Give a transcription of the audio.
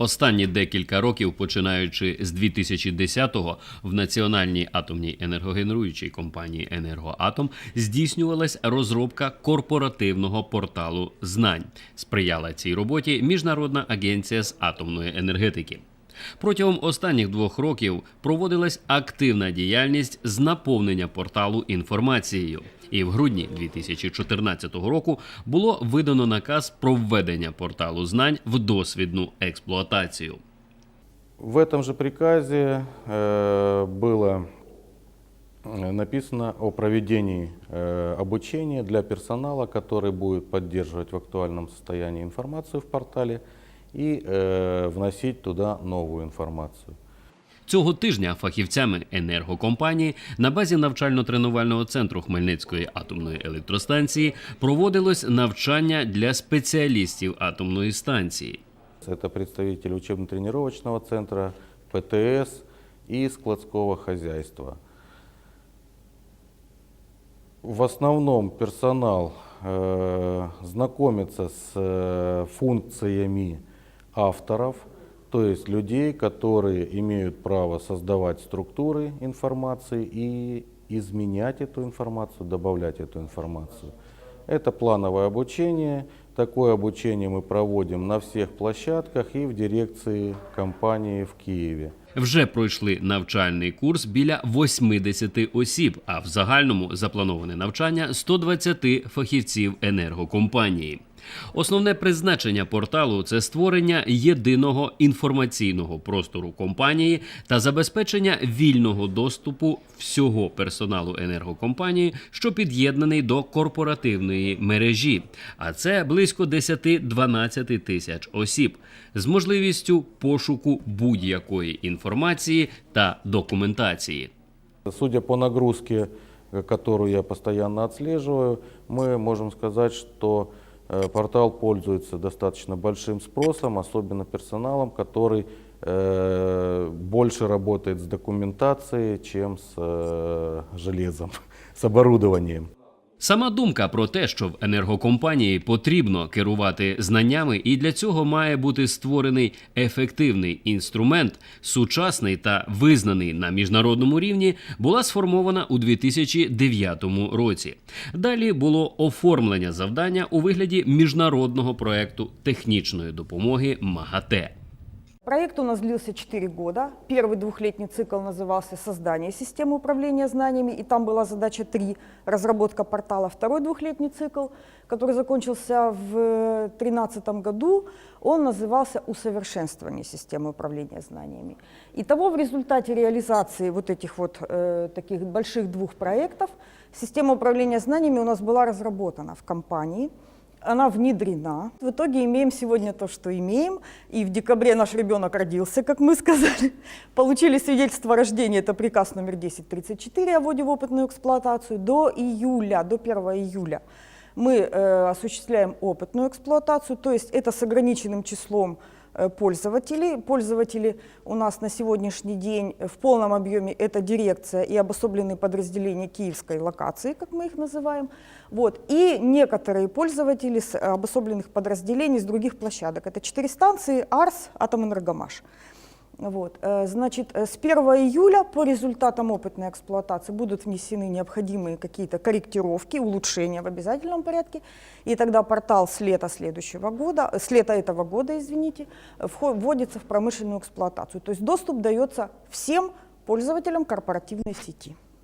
Останні декілька років, починаючи з 2010-го, в національній атомній енергогенеруючій компанії Енергоатом здійснювалась розробка корпоративного порталу знань. Сприяла цій роботі Міжнародна агенція з атомної енергетики. Протягом останніх двох років проводилась активна діяльність з наповнення порталу інформацією. І в грудні 2014 року було видано наказ про введення порталу знань в досвідну експлуатацію. В этом же приказе э, было э, написано о проведении э, обучения для персонала, который будет поддерживать в актуальном состоянии информацию в портале и э, вносить туда новую информацию. Цього тижня фахівцями енергокомпанії на базі навчально-тренувального центру Хмельницької атомної електростанції проводилось навчання для спеціалістів атомної станції. Это представители учебно-тренировочного центра, ПТС и складского хозяйства. В основном персонал э, знакомится с э, функциями авторов, то есть людей, которые имеют право создавать структуры информации и изменять эту информацию, добавлять эту информацию. Это плановое обучение. Такое обучение мы проводим на всех площадках и в дирекции компании в Киеве. Вже пройшли навчальний курс біля 80 осіб, а в загальному заплановане навчання 120 фахівців енергокомпанії. Основне призначення порталу це створення єдиного інформаційного простору компанії та забезпечення вільного доступу всього персоналу енергокомпанії, що під'єднаний до корпоративної мережі. А це близько 10-12 тисяч осіб з можливістю пошуку будь-якої інформації та документації. Судя по нагрузке, э, которую я постоянно отслеживаю, мы можем сказать, что э, портал пользуется достаточно большим спросом, особенно персоналом, который э, больше работает с документацией, чем с э, железом, с оборудованием. Сама думка про те, що в енергокомпанії потрібно керувати знаннями, і для цього має бути створений ефективний інструмент, сучасний та визнаний на міжнародному рівні, була сформована у 2009 році. Далі було оформлення завдання у вигляді міжнародного проекту технічної допомоги МАГАТЕ. Проект у нас длился 4 года. Первый двухлетний цикл назывался «Создание системы управления знаниями», и там была задача 3 – разработка портала. Второй двухлетний цикл, который закончился в 2013 году, он назывался «Усовершенствование системы управления знаниями». Итого в результате реализации вот этих вот э, таких больших двух проектов система управления знаниями у нас была разработана в компании – она внедрена. В итоге имеем сегодня то, что имеем. И в декабре наш ребенок родился, как мы сказали. Получили свидетельство о рождении, это приказ номер 1034 о вводе в опытную эксплуатацию. До июля, до 1 июля мы э, осуществляем опытную эксплуатацию, то есть это с ограниченным числом э, пользователей. Пользователи у нас на сегодняшний день в полном объеме это дирекция и обособленные подразделения киевской локации, как мы их называем. Вот. И некоторые пользователи с обособленных подразделений с других площадок. Это четыре станции, АРС, Атомэнергомаш. Вот. э, Значит, э, с 1 июля по результатам опытной эксплуатации будут внесены необходимые какие-то корректировки, улучшения в обязательном порядке, и тогда портал с лета следующего года, э, с лета этого года, извините, э, вхо- вводится в промышленную эксплуатацию. То есть доступ дается всем пользователям корпоративной сети.